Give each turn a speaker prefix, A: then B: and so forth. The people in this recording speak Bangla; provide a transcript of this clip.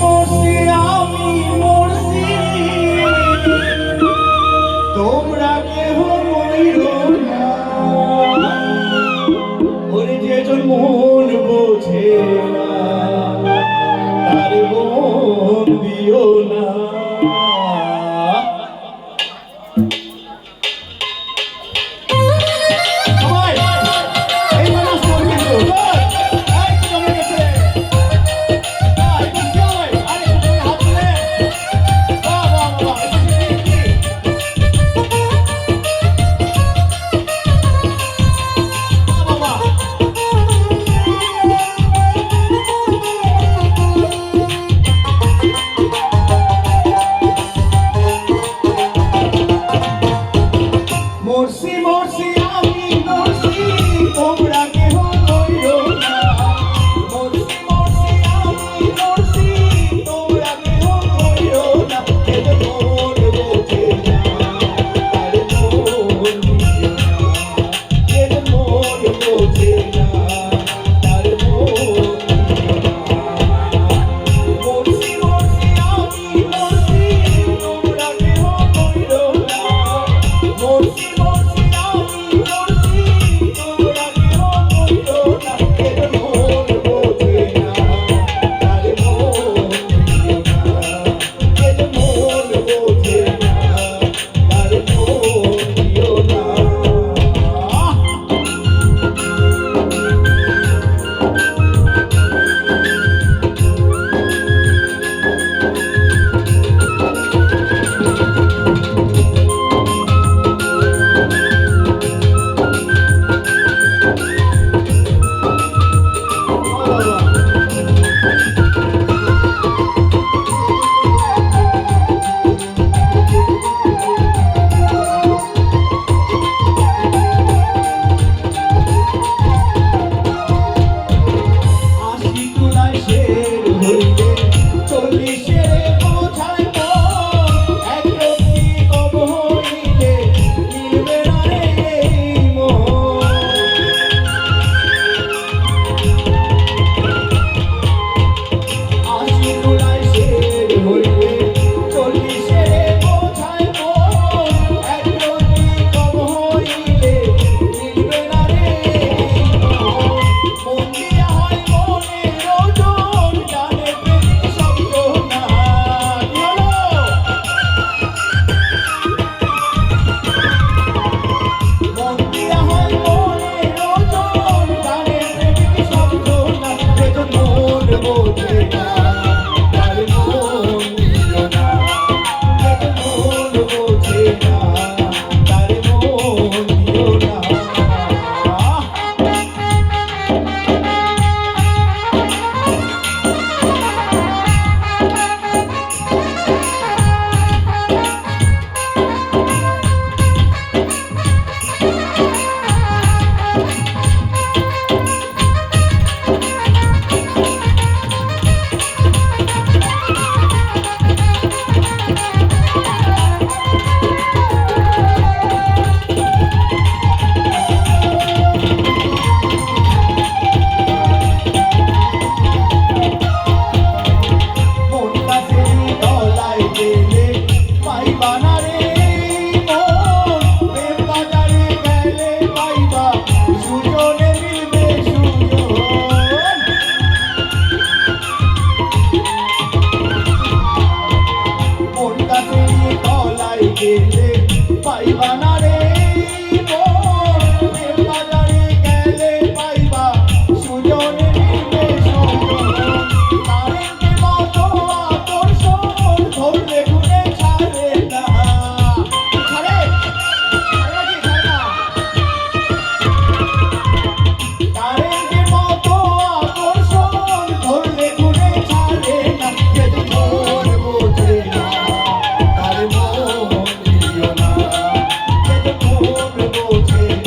A: মরছি আমি মরছি। তোমরা কেহ মরিল না। ওরে যেজন মন বোঝে না। cold.